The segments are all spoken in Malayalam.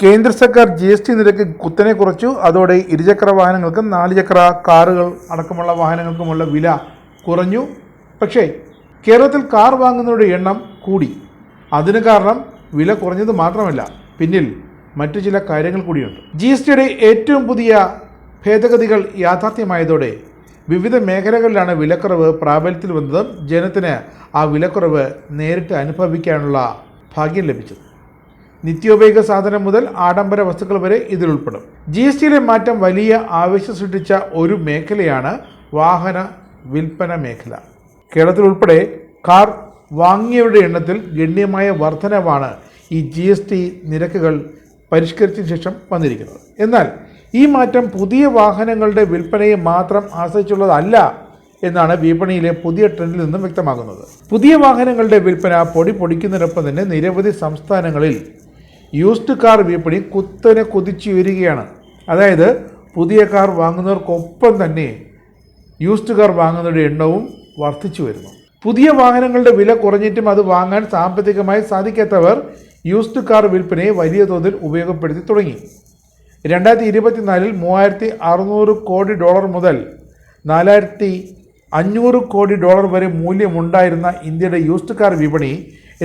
കേന്ദ്ര സർക്കാർ ജി എസ് ടി നിരക്ക് കുത്തനെ കുറച്ചു. അതോടെ ഇരുചക്ര വാഹനങ്ങൾക്കും നാല് ചക്ര കാറുകൾ അടക്കമുള്ള വാഹനങ്ങൾക്കുമുള്ള വില കുറഞ്ഞു. പക്ഷേ കേരളത്തിൽ കാർ വാങ്ങുന്നവരുടെ എണ്ണം കൂടി. അതിന് കാരണം വില കുറഞ്ഞത് മാത്രമല്ല പിന്നിൽ മറ്റു ചില കാര്യങ്ങൾ കൂടിയുണ്ട്. ജി എസ് ടിയുടെ ഏറ്റവും പുതിയ ഭേദഗതികൾ യാഥാർത്ഥ്യമായതോടെ വിവിധ മേഖലകളിലാണ് വിലക്കുറവ് പ്രാബല്യത്തിൽ വന്നതും ജനത്തിന് ആ വിലക്കുറവ് നേരിട്ട് അനുഭവിക്കാനുള്ള ഭാഗ്യം ലഭിച്ചത്. നിത്യോപയോഗ സാധനം മുതൽ ആഡംബര വസ്തുക്കൾ വരെ ഇതിൽ ഉൾപ്പെടും. ജി എസ് ടിയിലെ മാറ്റം വലിയ ആവേശം സൃഷ്ടിച്ച ഒരു മേഖലയാണ് വാഹന വിൽപ്പന മേഖല. കേരളത്തിൽ ഉൾപ്പെടെ കാർ വാങ്ങിയവരുടെ എണ്ണത്തിൽ ഗണ്യമായ വർധനവാണ് ഈ ജി എസ് ടി നിരക്കുകൾ പരിഷ്കരിച്ച ശേഷം വന്നിരിക്കുന്നത്. എന്നാൽ ഈ മാറ്റം പുതിയ വാഹനങ്ങളുടെ വിൽപ്പനയെ മാത്രം ആശ്രയിച്ചുള്ളതല്ല എന്നാണ് വിപണിയിലെ പുതിയ ട്രെൻഡിൽ നിന്നും വ്യക്തമാകുന്നത്. പുതിയ വാഹനങ്ങളുടെ വിൽപ്പന പൊടി പൊടിക്കുന്നതിനൊപ്പം തന്നെ നിരവധി സംസ്ഥാനങ്ങളിൽ യൂസ്ഡ് കാർ വിപണി കുത്തനെ കുതിച്ചുയരുകയാണ് അതായത് പുതിയ കാർ വാങ്ങുന്നവർക്കൊപ്പം തന്നെ യൂസ്ഡ് കാർ വാങ്ങുന്നവരുടെ എണ്ണവും വർദ്ധിച്ചു വരുന്നു. പുതിയ വാഹനങ്ങളുടെ വില കുറഞ്ഞിട്ടും അത് വാങ്ങാൻ സാമ്പത്തികമായി സാധിക്കാത്തവർ യൂസ്ഡ് കാർ വിൽപ്പനയെ വലിയ തോതിൽ ഉപയോഗപ്പെടുത്തി തുടങ്ങി. രണ്ടായിരത്തി ഇരുപത്തിനാലിൽ മൂവായിരത്തി അറുന്നൂറ് കോടി ഡോളർ മുതൽ നാലായിരത്തി അഞ്ഞൂറ് കോടി ഡോളർ വരെ മൂല്യമുണ്ടായിരുന്ന ഇന്ത്യയുടെ യൂസ്ഡ് കാർ വിപണി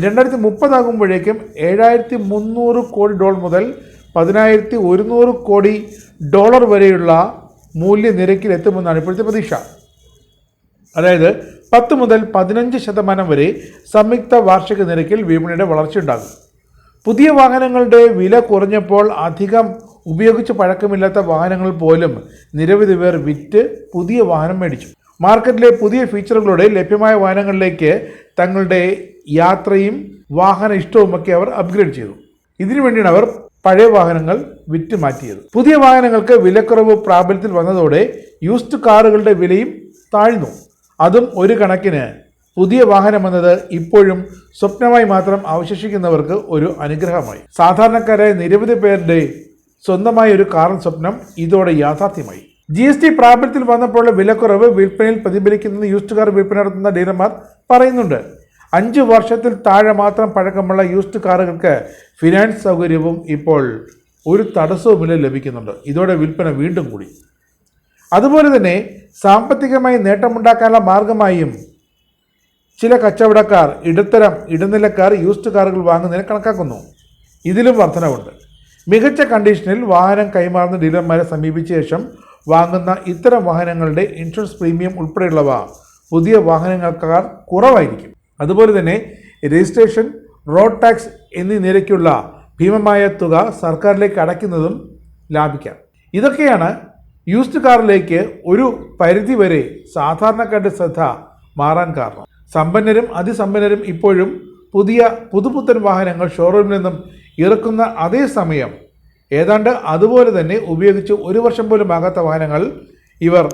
രണ്ടായിരത്തി മുപ്പതാകുമ്പോഴേക്കും ഏഴായിരത്തി മുന്നൂറ് കോടി ഡോളർ മുതൽ പതിനായിരത്തി ഒരുന്നൂറ് കോടി ഡോളർ വരെയുള്ള മൂല്യനിരക്കിൽ എത്തുമെന്നാണ് ഇപ്പോഴത്തെ പ്രതീക്ഷ. അതായത് പത്ത് മുതൽ പതിനഞ്ച് ശതമാനം വരെ സംയുക്ത വാർഷിക നിരക്കിൽ വിപണിയുടെ വളർച്ചയുണ്ടാകും പുതിയ വാഹനങ്ങളുടെ വില കുറഞ്ഞപ്പോൾ അധികം ഉപയോഗിച്ച് പഴക്കമില്ലാത്ത വാഹനങ്ങൾ പോലും നിരവധി പേർ വിറ്റ് പുതിയ വാഹനം മേടിച്ചു. മാർക്കറ്റിലെ പുതിയ ഫീച്ചറുകളോടെ ലഭ്യമായ വാഹനങ്ങളിലേക്ക് തങ്ങളുടെ യാത്രയും വാഹന ഇഷ്ടവുമൊക്കെ അവർ അപ്ഗ്രേഡ് ചെയ്തു. ഇതിനു വേണ്ടിയാണ് അവർ പഴയ വാഹനങ്ങൾ വിറ്റ് മാറ്റിയത്. പുതിയ വാഹനങ്ങൾക്ക് വിലക്കുറവ് പ്രാബല്യത്തിൽ വന്നതോടെ യൂസ്ഡ് കാറുകളുടെ വിലയും താഴ്ന്നു. അതും ഒരു കണക്കിന് പുതിയ വാഹനം എന്നത് ഇപ്പോഴും സ്വപ്നമായി മാത്രം അവശേഷിക്കുന്നവർക്ക് ഒരു അനുഗ്രഹമായി. സാധാരണക്കാരായ നിരവധി പേരുടെ സ്വന്തമായ ഒരു കാറൻ സ്വപ്നം ഇതോടെ യാഥാർത്ഥ്യമായി. ജി എസ് ടി പ്രാബല്യത്തിൽ വന്നപ്പോഴുള്ള വിലക്കുറവ് വിൽപ്പനയിൽ പ്രതിഫലിക്കുന്നത് യൂസ്ഡ് കാർ വിൽപ്പന നടത്തുന്ന ഡീലർമാർ പറയുന്നുണ്ട്. അഞ്ച് വർഷത്തിൽ താഴെ മാത്രം പഴക്കമുള്ള യൂസ്ഡ് കാറുകൾക്ക് ഫിനാൻസ് സൗകര്യവും ഇപ്പോൾ ഒരു തടസ്സവുമില്ല ലഭിക്കുന്നുണ്ട്. ഇതോടെ വിൽപ്പന വീണ്ടും കൂടി. അതുപോലെ തന്നെ സാമ്പത്തികമായി നേട്ടമുണ്ടാക്കാനുള്ള മാർഗമായും ചില കച്ചവടക്കാർ ഇടത്തരം ഇടനിലക്കാർ യൂസ്ഡ് കാറുകൾ വാങ്ങുന്നതിന് കണക്കാക്കുന്നു. ഇതിലും വർധനവുണ്ട്. മികച്ച കണ്ടീഷനിൽ വാഹനം കൈമാറുന്ന ഡീലർമാരെ സമീപിച്ച ശേഷം വാങ്ങുന്ന ഇത്തരം വാഹനങ്ങളുടെ ഇൻഷുറൻസ് പ്രീമിയം ഉൾപ്പെടെയുള്ളവ പുതിയ വാഹനങ്ങൾക്കാർ കുറവായിരിക്കും. അതുപോലെ തന്നെ രജിസ്ട്രേഷൻ റോഡ് ടാക്സ് എന്നീ നിരക്കുള്ള ഭീമമായ തുക സർക്കാരിലേക്ക് അടയ്ക്കുന്നതും ലാഭിക്കാം. ഇതൊക്കെയാണ് യൂസ്ഡ് കാറിലേക്ക് ഒരു പരിധിവരെ സാധാരണക്കാരുടെ ശ്രദ്ധ മാറാൻ കാരണം. സമ്പന്നരും അതിസമ്പന്നരും ഇപ്പോഴും പുതിയ പുതുപുത്തൻ വാഹനങ്ങൾ ഷോറൂമിൽ നിന്നും ഇറക്കുന്ന അതേ സമയം ഏതാണ്ട് അതുപോലെ തന്നെ ഉപയോഗിച്ച് ഒരു വർഷം പോലും ആകാത്ത വാഹനങ്ങൾ ഇവർ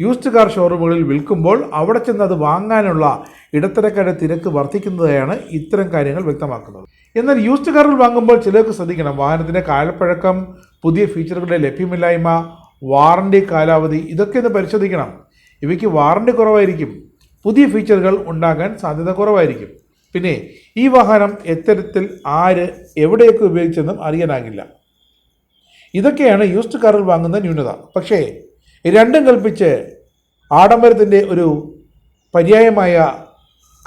യൂസ്ഡ് കാർ ഷോറൂമുകളിൽ വിൽക്കുമ്പോൾ അവിടെ ചെന്ന് അത് വാങ്ങാനുള്ള ഇടത്തരക്കാരുടെ തിരക്ക് വർദ്ധിക്കുന്നതായാണ് ഇത്തരം കാര്യങ്ങൾ വ്യക്തമാക്കുന്നത്. എന്നാൽ യൂസ്ഡ് കാറുകൾ വാങ്ങുമ്പോൾ ചിലർക്ക് ശ്രദ്ധിക്കണം. വാഹനത്തിന്റെ കാലപ്പഴക്കം പുതിയ ഫീച്ചറുകളുടെ ലഭ്യമില്ലായ്മ വാറണ്ടി കാലാവധി ഇതൊക്കെ ഒന്ന് പരിശോധിക്കണം. ഇവയ്ക്ക് വാറണ്ടി കുറവായിരിക്കും. പുതിയ ഫീച്ചറുകൾ ഉണ്ടാകാൻ സാധ്യത കുറവായിരിക്കും. പിന്നെ ഈ വാഹനം എത്തരത്തിൽ ആര് എവിടെയൊക്കെ ഉപയോഗിച്ചെന്നും അറിയാനാകില്ല. ഇതൊക്കെയാണ് യൂസ്ഡ് കാറുകൾ വാങ്ങുന്ന ന്യൂനത. പക്ഷേ രണ്ടും കൽപ്പിച്ച് ആഡംബരത്തിന്റെ ഒരു പര്യായമായ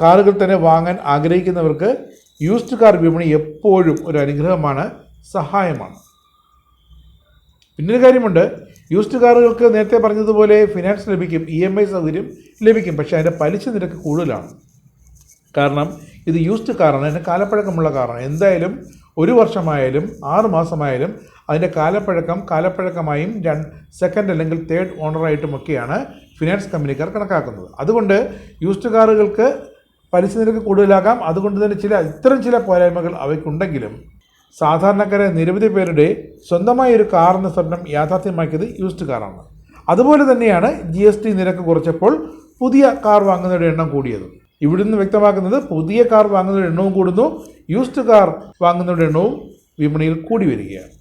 കാറുകൾ തന്നെ വാങ്ങാൻ ആഗ്രഹിക്കുന്നവർക്ക് യൂസ്ഡ് കാർ വിപണി എപ്പോഴും ഒരു അനുഗ്രഹമാണ് സഹായമാണ്. പിന്നൊരു കാര്യമുണ്ട് യൂസ്ഡ് കാറുകൾക്ക് നേരത്തെ പറഞ്ഞതുപോലെ ഫിനാൻസ് ലഭിക്കും ഇ എം ഐ സൗകര്യം ലഭിക്കും പക്ഷേ അതിന്റെ പലിശ നിരക്ക് കൂടുതലാണ്. കാരണം ഇത് യൂസ്ഡ് കാറാണ് അതിന്റെ കാലപ്പഴക്കമുള്ള കാറാണ് എന്തായാലും ഒരു വർഷമായാലും ആറ് മാസമായാലും അതിന്റെ കാലപ്പഴക്കം കാലപ്പഴക്കമായും രണ്ട് സെക്കൻഡ് അല്ലെങ്കിൽ തേർഡ് ഓണറായിട്ടുമൊക്കെയാണ് ഫിനാൻസ് കമ്പനിക്കാർ കണക്കാക്കുന്നത്. അതുകൊണ്ട് യൂസ്ഡ് കാറുകൾക്ക് പലിശ നിരക്ക് കൂടുതലാകാം അതുകൊണ്ട് തന്നെ ചില ഇത്തരം ചില പോരായ്മകൾ അവയ്ക്കുണ്ടെങ്കിലും സാധാരണക്കാരെ നിരവധി പേരുടെ സ്വന്തമായ ഒരു കാറെന്ന സ്വപ്നം യാഥാർത്ഥ്യമാക്കിയത് യൂസ്ഡ് കാറാണ് അതുപോലെ തന്നെയാണ് ജി എസ് ടി നിരക്ക് കുറച്ചപ്പോൾ പുതിയ കാർ വാങ്ങുന്നവരുടെ എണ്ണം കൂടിയത്. ഇവിടുന്ന് വ്യക്തമാക്കുന്നത് പുതിയ കാർ വാങ്ങുന്നവരുടെ എണ്ണവും കൂടുന്നു യൂസ്ഡ് കാർ വാങ്ങുന്നവരുടെ എണ്ണവും വിപണിയിൽ കൂടി വരികയാണ്.